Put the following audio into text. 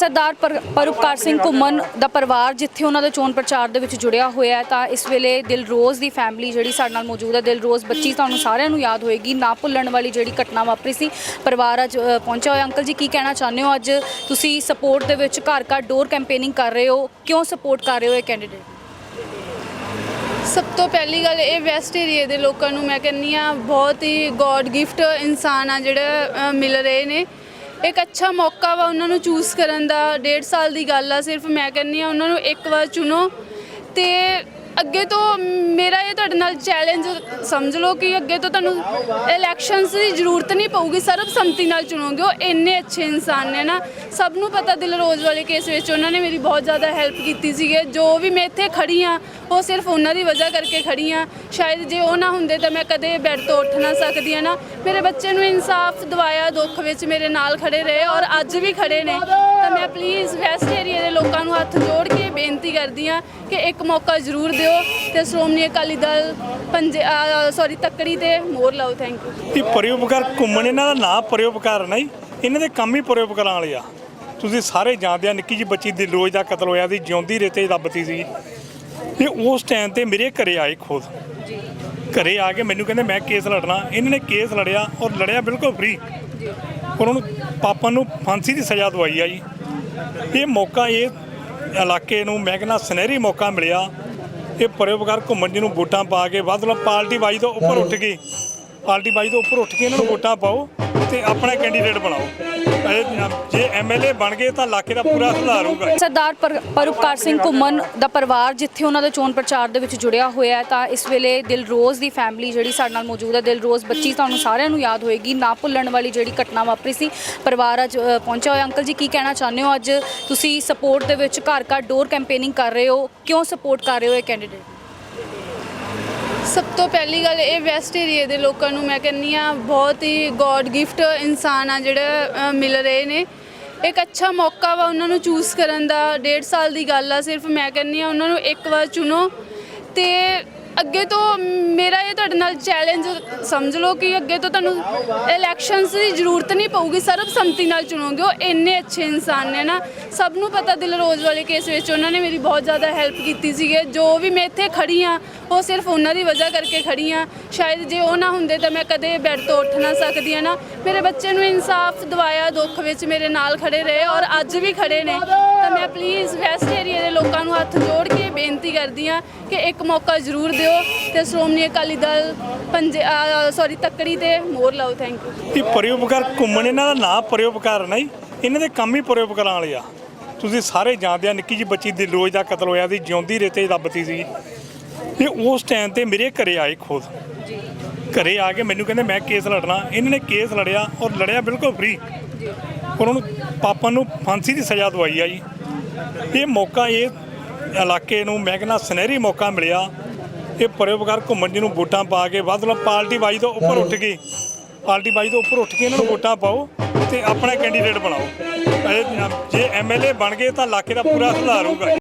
ਸਰਦਾਰ ਪਰ- ਪਰਉਪਕਾਰ ਸਿੰਘ ਘੁੰਮਣ ਦਾ ਪਰਿਵਾਰ ਜਿੱਥੇ ਉਹਨਾਂ ਦੇ ਚੋਣ ਪ੍ਰਚਾਰ ਦੇ ਵਿੱਚ ਜੁੜਿਆ ਹੋਇਆ ਹੈ, ਤਾਂ ਇਸ ਵੇਲੇ ਦਿਲਰੋਜ਼ ਦੀ ਫੈਮਿਲੀ ਜਿਹੜੀ ਸਾਡੇ ਨਾਲ ਮੌਜੂਦ ਹੈ, ਦਿਲਰੋਜ਼ ਬੱਚੀ ਤੁਹਾਨੂੰ ਸਾਰਿਆਂ ਨੂੰ ਯਾਦ ਹੋਏਗੀ, ਨਾ ਭੁੱਲਣ ਵਾਲੀ ਜਿਹੜੀ ਘਟਨਾ ਵਾਪਰੀ ਸੀ, ਪਰਿਵਾਰ ਅੱਜ ਪਹੁੰਚਿਆ ਹੋਇਆ। ਅੰਕਲ ਜੀ, ਕੀ ਕਹਿਣਾ ਚਾਹੁੰਦੇ ਹੋ? ਅੱਜ ਤੁਸੀਂ ਸਪੋਰਟ ਦੇ ਵਿੱਚ ਘਰ ਘਰ ਡੋਰ ਕੈਂਪੇਨਿੰਗ ਕਰ ਰਹੇ ਹੋ, ਕਿਉਂ ਸਪੋਰਟ ਕਰ ਰਹੇ ਹੋ ਇਹ ਕੈਂਡੀਡੇਟ ਸਭ ਤੋਂ ਪਹਿਲੀ ਗੱਲ ਇਹ ਵੈਸਟ ਏਰੀਏ ਦੇ ਲੋਕਾਂ ਨੂੰ ਮੈਂ ਕਹਿੰਨੀ ਆ ਬਹੁਤ ਹੀ ਗੋਡ ਗਿਫਟ ਇਨਸਾਨ ਆ ਜਿਹੜੇ ਮਿਲ ਰਹੇ ਨੇ। ਇੱਕ ਅੱਛਾ ਮੌਕਾ ਵਾ ਉਹਨਾਂ ਨੂੰ ਚੂਜ਼ ਕਰਨ ਦਾ। ਡੇਢ ਸਾਲ ਦੀ ਗੱਲ ਆ, ਸਿਰਫ ਮੈਂ ਕਹਿੰਨੀ ਆ ਉਹਨਾਂ ਨੂੰ ਇੱਕ ਵਾਰ ਚੁਣੋ। ਤੇ ਅੱਗੇ ਤੋਂ ਮੇਰਾ ਇਹ ਤੁਹਾਡੇ ਨਾਲ ਚੈਲੰਜ ਸਮਝ ਲਓ ਕਿ ਅੱਗੇ ਤੋਂ ਤੁਹਾਨੂੰ ਇਲੈਕਸ਼ਨਸ ਦੀ ਜ਼ਰੂਰਤ ਨਹੀਂ ਪਊਗੀ, ਸਰਬਸੰਮਤੀ ਨਾਲ ਚੁਣੋਗੇ ਉਹ ਇੰਨੇ ਅੱਛੇ ਇਨਸਾਨ ਨੇ ਨਾ। ਸਭ ਨੂੰ ਪਤਾ ਦਿਲਰੋਜ਼ ਵਾਲੇ ਕੇਸ ਵਿੱਚ ਉਹਨਾਂ ਨੇ ਮੇਰੀ ਬਹੁਤ ਜ਼ਿਆਦਾ ਹੈਲਪ ਕੀਤੀ ਸੀਗੇ। ਜੋ ਵੀ ਮੈਂ ਇੱਥੇ ਖੜੀ ਆ ਉਹ ਸਿਰਫ ਉਹਨਾਂ ਦੀ ਵਜ੍ਹਾ ਕਰਕੇ ਖੜੀ ਆ ਸ਼ਾਇਦ ਜੇ ਉਹ ਨਾ ਹੁੰਦੇ ਤਾਂ ਮੈਂ ਕਦੇ ਬੈੱਡ ਤੋਂ ਉੱਠ ਨਾ ਸਕਦੀ ਆ ਨਾ? ਮੇਰੇ ਬੱਚੇ ਨੂੰ ਇਨਸਾਫ ਦਿਵਾਇਆ, ਦੁੱਖ ਵਿੱਚ ਮੇਰੇ ਨਾਲ ਖੜੇ ਰਹੇ ਔਰ ਅੱਜ ਵੀ ਖੜੇ ਨੇ। ਤਾਂ ਮੈਂ ਪਲੀਜ਼ ਵੈਸਟ ਏਰੀਆ ਦੇ ਲੋਕਾਂ ਨੂੰ ਹੱਥ ਜੋੜ ਕੇ ਬੇਨਤੀ ਕਰਦੀ ਆ ਕਿ ਇੱਕ ਮੌਕਾ ਜ਼ਰੂਰ ਦਿਓ ਤੇ ਸ਼੍ਰੋਮਣੀ ਅਕਾਲੀ ਦਲ ਪੰਜ ਸੌਰੀ ਤੱਕੜੀ ਤੇ ਮੋਰ ਲਾਓ ਥੈਂਕ ਯੂ ਇਹ ਪਰਿਉਪਕਾਰ ਘੁੰਮਣ ਇਹਨਾਂ ਦਾ ਨਾਂ ਪਰਿਉਪਕਾਰ ਨਹੀਂ, ਇਹਨਾਂ ਦੇ ਕੰਮ ਹੀ ਪਰਿਉਪਕਾਰਾਂ ਵਾਲੇ ਆ। ਤੁਸੀਂ ਸਾਰੇ ਜਾਣਦੇ ਆ, ਨਿੱਕੀ ਜੀ ਬੱਚੀ ਦਿਲਰੋਜ਼ ਦਾ ਕਤਲ ਹੋਇਆ ਸੀ, ਜਿਉਂਦੀ ਰੇਤੇ ਦੱਬਤੀ ਸੀ। ਤੇ ਉਸ ਟਾਈਮ ਤੇ ਮੇਰੇ ਘਰੇ ਆਏ ਖੁਦ। ਘਰੇ ਆ ਕੇ ਮੈਨੂੰ ਕਹਿੰਦੇ, ਮੈਂ ਕੇਸ ਲੜਨਾ। ਇਹਨਾਂ ਨੇ ਕੇਸ ਲੜਿਆ ਔਰ ਲੜਿਆ ਬਿਲਕੁਲ ਫ੍ਰੀ ਔਰ ਉਹਨੂੰ ਪਾਪਾ ਨੂੰ ਫਾਂਸੀ ਦੀ ਸਜ਼ਾ ਦਵਾਈ ਆ ਜੀ। ਇਹ ਮੌਕਾ ਇਹ ਇਲਾਕੇ ਨੂੰ ਮੈਂ ਕਹਿੰਦਾ ਸੁਨਹਿਰੀ ਮੌਕਾ ਮਿਲਿਆ। ਇਹ ਪਰਿਵਕਾਰ ਘੁੰਮਣ ਜੀ ਨੂੰ ਵੋਟਾਂ ਪਾ ਕੇ ਵੱਧ ਤੋਂ ਪਾਰਟੀ ਬਾਜੀ ਤੋਂ ਉੱਪਰ ਉੱਠ ਗਈ। ਪਾਰਟੀ ਬਾਜੀ ਤੋਂ ਉੱਪਰ ਉੱਠ ਕੇ ਇਹਨਾਂ ਨੂੰ ਵੋਟਾਂ ਪਾਓ। ਤੇ ਆਪਣਾ ਕੈਂਡੀਡੇਟ ਬਣਾਓ। ਜੇ ਐਮਐਲਏ ਬਣ ਗਏ ਤਾਂ ਇਲਾਕੇ ਦਾ ਪੂਰਾ ਸੁਧਾਰ ਹੋਊਗਾ। ਸਰਦਾਰ ਪਰ- ਪਰਉਪਕਾਰ ਸਿੰਘ ਘੁੰਮਣ ਦਾ ਪਰਿਵਾਰ ਜਿੱਥੇ ਉਹਨਾਂ ਦੇ ਚੋਣ ਪ੍ਰਚਾਰ ਦੇ ਵਿੱਚ ਜੁੜਿਆ ਹੋਇਆ ਹੈ, ਤਾਂ ਇਸ ਵੇਲੇ ਦਿਲਰੋਜ਼ ਦੀ ਫੈਮਿਲੀ ਜਿਹੜੀ ਸਾਡੇ ਨਾਲ ਮੌਜੂਦ ਹੈ, ਦਿਲਰੋਜ਼ ਬੱਚੀ ਤੁਹਾਨੂੰ ਸਾਰਿਆਂ ਨੂੰ ਯਾਦ ਹੋਏਗੀ। ਨਾ ਭੁੱਲਣ ਵਾਲੀ ਜਿਹੜੀ ਘਟਨਾ ਵਾਪਰੀ ਸੀ, ਪਰਿਵਾਰ ਅੱਜ ਪਹੁੰਚਿਆ ਹੋਇਆ। ਅੰਕਲ ਜੀ, ਕੀ ਕਹਿਣਾ ਚਾਹੁੰਦੇ ਹੋ? ਅੱਜ ਤੁਸੀਂ ਸਪੋਰਟ ਦੇ ਵਿੱਚ ਘਰ ਘਰ ਡੋਰ ਕੈਂਪੇਨਿੰਗ ਕਰ ਰਹੇ ਹੋ। ਕਿਉਂ ਸਪੋਰਟ ਕਰ ਰਹੇ ਹੋ ਇਹ ਕੈਂਡੀਡੇਟ ਸਭ ਤੋਂ ਪਹਿਲੀ ਗੱਲ ਇਹ ਵੈਸਟ ਏਰੀਏ ਦੇ ਲੋਕਾਂ ਨੂੰ ਮੈਂ ਕਹਿੰਨੀ ਆ ਬਹੁਤ ਹੀ ਗੋਡ ਗਿਫਟ ਇਨਸਾਨ ਆ ਜਿਹੜੇ ਮਿਲ ਰਹੇ ਨੇ। ਇੱਕ ਅੱਛਾ ਮੌਕਾ ਵਾ ਉਹਨਾਂ ਨੂੰ ਚੂਜ਼ ਕਰਨ ਦਾ, ਡੇਢ ਸਾਲ ਦੀ ਗੱਲ ਆ ਸਿਰਫ, ਮੈਂ ਕਹਿੰਨੀ ਆ ਉਹਨਾਂ ਨੂੰ ਇੱਕ ਵਾਰ ਚੁਣੋ। ਤੇ ਅੱਗੇ ਤੋਂ ਮੇਰਾ ਇਹ ਤੁਹਾਡੇ ਨਾਲ ਚੈਲੰਜ ਸਮਝ ਲਓ ਕਿ ਅੱਗੇ ਤੋਂ ਤੁਹਾਨੂੰ ਇਲੈਕਸ਼ਨਸ ਦੀ ਜ਼ਰੂਰਤ ਨਹੀਂ ਪਊਗੀ, ਸਰਬਸੰਮਤੀ ਨਾਲ ਚੁਣੋਗੇ ਉਹ ਇੰਨੇ ਅੱਛੇ ਇਨਸਾਨ ਨੇ ਨਾ। ਸਭ ਨੂੰ ਪਤਾ ਦਿਲਰੋਜ਼ ਵਾਲੇ ਕੇਸ ਵਿੱਚ ਉਹਨਾਂ ਨੇ ਮੇਰੀ ਬਹੁਤ ਜ਼ਿਆਦਾ ਹੈਲਪ ਕੀਤੀ ਸੀਗੇ। ਜੋ ਵੀ ਮੈਂ ਇੱਥੇ ਖੜੀ ਆ ਉਹ ਸਿਰਫ ਉਹਨਾਂ ਦੀ ਵਜ੍ਹਾ ਕਰਕੇ ਖੜੀ ਆ ਸ਼ਾਇਦ ਜੇ ਉਹ ਨਾ ਹੁੰਦੇ ਤਾਂ ਮੈਂ ਕਦੇ ਬੈੱਡ ਤੋਂ ਉੱਠ ਨਾ ਸਕਦੀ ਆ ਨਾ? ਮੇਰੇ ਬੱਚੇ ਨੂੰ ਇਨਸਾਫ ਦਿਵਾਇਆ, ਦੁੱਖ ਵਿੱਚ ਮੇਰੇ ਨਾਲ ਖੜੇ ਰਹੇ ਔਰ ਅੱਜ ਵੀ ਖੜੇ ਨੇ। ਤਾਂ ਮੈਂ ਪਲੀਜ਼ ਵੈਸਟ ਏਰੀਆ ਦੇ ਲੋਕਾਂ ਨੂੰ ਹੱਥ ਜੋੜ ਕੇ ਬੇਨਤੀ ਕਰਦੀ ਆ ਕਿ ਇੱਕ ਮੌਕਾ ਜ਼ਰੂਰ ਦਿਓ ਤੇ ਸ਼੍ਰੋਮਣੀ ਅਕਾਲੀ ਦਲ ਪੰਜ ਸੌਰੀ ਤੱਕੜੀ ਤੇ ਮੋਰ ਲਾਓ ਥੈਂਕ ਯੂ ਇਹ ਪਰਿਉਪਕਾਰ ਘੁੰਮਣ ਇਹਨਾਂ ਦਾ ਨਾਂ ਪਰਿਉਪਕਾਰ ਨਹੀਂ, ਇਹਨਾਂ ਦੇ ਕੰਮ ਹੀ ਪਰਿਉਪਕਾਰਾਂ ਵਾਲੇ ਆ। ਤੁਸੀਂ ਸਾਰੇ ਜਾਣਦੇ ਆ, ਨਿੱਕੀ ਜੀ ਬੱਚੀ ਦਿਲਰੋਜ਼ ਦਾ ਕਤਲ ਹੋਇਆ ਸੀ, ਜਿਉਂਦੀ ਰੇਤੇ ਦੱਬਤੀ ਸੀ। ਤੇ ਉਸ ਟਾਈਮ ਤੇ ਮੇਰੇ ਘਰੇ ਆਏ ਖੁਦ। ਘਰੇ ਆ ਕੇ ਮੈਨੂੰ ਕਹਿੰਦੇ, ਮੈਂ ਕੇਸ ਲੜਨਾ। ਇਹਨਾਂ ਨੇ ਕੇਸ ਲੜਿਆ ਔਰ ਲੜਿਆ ਬਿਲਕੁਲ ਫ੍ਰੀ ਔਰ ਉਹਨੂੰ ਪਾਪਾ ਨੂੰ ਫਾਂਸੀ ਦੀ ਸਜ਼ਾ ਦਵਾਈ ਆ ਜੀ। ਇਹ ਮੌਕਾ ਇਹ ਇਲਾਕੇ ਨੂੰ ਮੈਂ ਕਹਿੰਦਾ ਸੁਨਹਿਰੀ ਮੌਕਾ ਮਿਲਿਆ। ਇਹ ਪਰਿਵਕਾਰ ਘੁੰਮਣ ਜੀ ਨੂੰ ਵੋਟਾਂ ਪਾ ਕੇ ਵੱਧ ਤੋਂ ਪਾਰਟੀ ਬਾਜੀ ਤੋਂ ਉੱਪਰ ਉੱਠ ਕੇ ਪਾਰਟੀ ਬਾਜੀ ਤੋਂ ਉੱਪਰ ਉੱਠ ਕੇ ਇਹਨਾਂ ਨੂੰ ਵੋਟਾਂ ਪਾਓ ਤੇ ਆਪਣਾ ਕੈਂਡੀਡੇਟ ਬਣਾਓ। ਇਹ ਜੇ ਐਮਐਲਏ ਬਣ ਗਏ ਤਾਂ ਇਲਾਕੇ ਦਾ ਪੂਰਾ ਸੁਧਾਰ ਹੋਊਗਾ।